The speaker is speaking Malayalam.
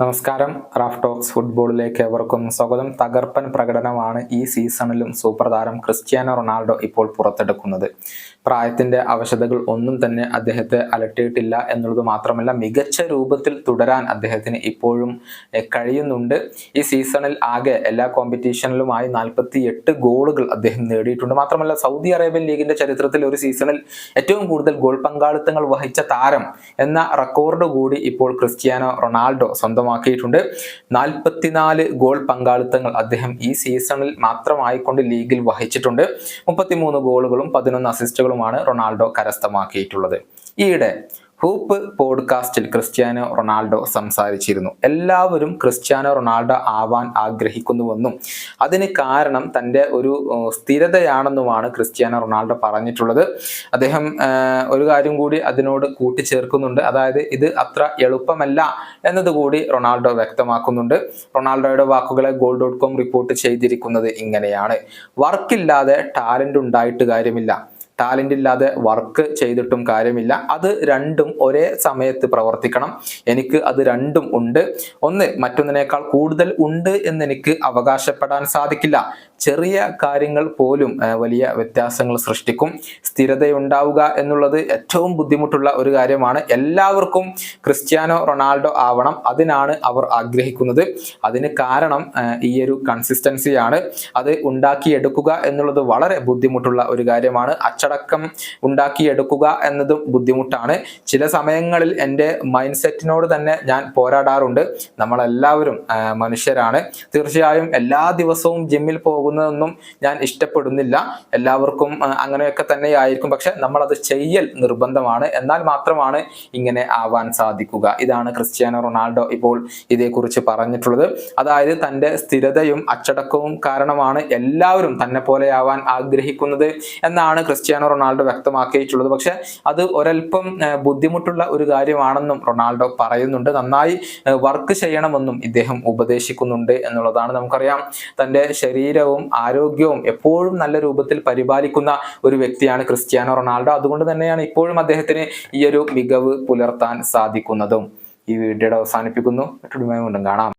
നമസ്കാരം. റാഫ് ടോക്സ് ഫുട്ബോളിലേക്ക് എവർക്കും സ്വാഗതം. തകർപ്പൻ പ്രകടനമാണ് ഈ സീസണിലും സൂപ്പർ താരം ക്രിസ്ത്യാനോ റൊണാൾഡോ ഇപ്പോൾ പുറത്തെടുക്കുന്നത്. പ്രായത്തിന്റെ അവശതകൾ ഒന്നും തന്നെ അദ്ദേഹത്തെ അലട്ടിയിട്ടില്ല എന്നുള്ളത് മാത്രമല്ല മികച്ച രൂപത്തിൽ തുടരാൻ അദ്ദേഹത്തിന് ഇപ്പോഴും കഴിയുന്നുണ്ട്. ഈ സീസണിൽ ആകെ എല്ലാ കോമ്പറ്റീഷനിലുമായി നാൽപ്പത്തി എട്ട് ഗോളുകൾ അദ്ദേഹം നേടിയിട്ടുണ്ട്. മാത്രമല്ല സൗദി അറേബ്യൻ ലീഗിന്റെ ചരിത്രത്തിൽ ഒരു സീസണിൽ ഏറ്റവും കൂടുതൽ ഗോൾ പങ്കാളിത്തങ്ങൾ വഹിച്ച താരം എന്ന റെക്കോർഡ് കൂടി ഇപ്പോൾ ക്രിസ്ത്യാനോ റൊണാൾഡോ സ്വന്തമാക്കിയിട്ടുണ്ട്. നാൽപ്പത്തിനാല് ഗോൾ പങ്കാളിത്തങ്ങൾ അദ്ദേഹം ഈ സീസണിൽ മാത്രമായിക്കൊണ്ട് ലീഗിൽ വഹിച്ചിട്ടുണ്ട്. മുപ്പത്തിമൂന്ന് ഗോളുകളും പതിനൊന്ന് അസിസ്റ്റുകളുമാണ് റൊണാൾഡോ കരസ്ഥമാക്കിയിട്ടുള്ളത്. ഈയിടെ ഹൂപ്പ് പോഡ്കാസ്റ്റിൽ ക്രിസ്ത്യാനോ റൊണാൾഡോ സംസാരിച്ചിരുന്നു. എല്ലാവരും ക്രിസ്ത്യാനോ റൊണാൾഡോ ആവാൻ ആഗ്രഹിക്കുന്നുവെന്നും അതിന് കാരണം തന്റെ ഒരു സ്ഥിരതയാണെന്നുമാണ് ക്രിസ്ത്യാനോ റൊണാൾഡോ പറഞ്ഞിട്ടുള്ളത്. അദ്ദേഹം ഒരു കാര്യം കൂടി അതിനോട് കൂട്ടിച്ചേർക്കുന്നുണ്ട്. അതായത് ഇത് അത്ര എളുപ്പമല്ല എന്നതുകൂടി റൊണാൾഡോ വ്യക്തമാക്കുന്നുണ്ട്. റൊണാൾഡോയുടെ വാക്കുകളെ ഗോൾ ഡോട്ട് കോം റിപ്പോർട്ട് ചെയ്തിരിക്കുന്നത് ഇങ്ങനെയാണ്. വർക്കില്ലാതെ ടാലന്റ് ഉണ്ടായിട്ട് കാര്യമില്ല. ടാലന്റ് ഇല്ലാതെ വർക്ക് ചെയ്തിട്ടും കാര്യമില്ല. അത് രണ്ടും ഒരേ സമയത്ത് പ്രവർത്തിക്കണം. എനിക്ക് അത് രണ്ടും ഉണ്ട്. ഒന്ന് മറ്റൊന്നിനേക്കാൾ കൂടുതൽ ഉണ്ട് എന്ന് എനിക്ക് അവകാശപ്പെടാൻ സാധിക്കില്ല. ചെറിയ കാര്യങ്ങൾ പോലും വലിയ വ്യത്യാസങ്ങൾ സൃഷ്ടിക്കും. സ്ഥിരതയുണ്ടാവുക എന്നുള്ളത് ഏറ്റവും ബുദ്ധിമുട്ടുള്ള ഒരു കാര്യമാണ്. എല്ലാവർക്കും ക്രിസ്ത്യാനോ റൊണാൾഡോ ആവണം. അതിനാണ് അവർ ആഗ്രഹിക്കുന്നത്. അതിന് കാരണം ഈ ഒരു കൺസിസ്റ്റൻസിയാണ് അത് ഉണ്ടാക്കിയെടുക്കുക എന്നുള്ളത് വളരെ ബുദ്ധിമുട്ടുള്ള ഒരു കാര്യമാണ്. അച്ചടക്കം ഉണ്ടാക്കിയെടുക്കുക എന്നതും ബുദ്ധിമുട്ടാണ്. ചില സമയങ്ങളിൽ എന്റെ മൈൻഡ് സെറ്റിനോട് തന്നെ ഞാൻ പോരാടാറുണ്ട്. നമ്മളെല്ലാവരും മനുഷ്യരാണ്. തീർച്ചയായും എല്ലാ ദിവസവും ജിമ്മിൽ പോകുന്നതൊന്നും ഞാൻ ഇഷ്ടപ്പെടുന്നില്ല. എല്ലാവർക്കും അങ്ങനെയൊക്കെ തന്നെ ആയിരിക്കും പക്ഷെ നമ്മളത് ചെയ്യൽ നിർബന്ധമാണ്. എന്നാൽ മാത്രമാണ് ഇങ്ങനെ ആവാൻ സാധിക്കുക. ഇതാണ് ക്രിസ്ത്യാനോ റൊണാൾഡോ ഇപ്പോൾ ഇതേക്കുറിച്ച് പറഞ്ഞിട്ടുള്ളത്. അതായത് തന്റെ സ്ഥിരതയും അച്ചടക്കവും കാരണമാണ് എല്ലാവരും തന്നെ പോലെയാവാൻ ആഗ്രഹിക്കുന്നത് എന്നാണ് ക്രിസ്ത്യാനോ റൊണാൾഡോ വ്യക്തമാക്കിയിട്ടുള്ളത്. പക്ഷെ അത് ഒരൽപ്പം ബുദ്ധിമുട്ടുള്ള ഒരു കാര്യമാണെന്നും റൊണാൾഡോ പറയുന്നുണ്ട്. നന്നായി വർക്ക് ചെയ്യണമെന്നും ഇദ്ദേഹം ഉപദേശിക്കുന്നുണ്ട് എന്നുള്ളതാണ് നമുക്കറിയാം. തന്റെ ശരീരവും ആരോഗ്യവും എപ്പോഴും നല്ല രൂപത്തിൽ പരിപാലിക്കുന്ന ഒരു വ്യക്തിയാണ് ക്രിസ്ത്യാനോ റൊണാൾഡോ. അതുകൊണ്ട് തന്നെയാണ് ഇപ്പോഴും അദ്ദേഹത്തിന് ഈ ഒരു മികവ് പുലർത്താൻ സാധിക്കുന്നതും. ഈ വീഡിയോയുടെ അവസാനിപ്പിക്കുന്നു. മറ്റൊരു കാണാം.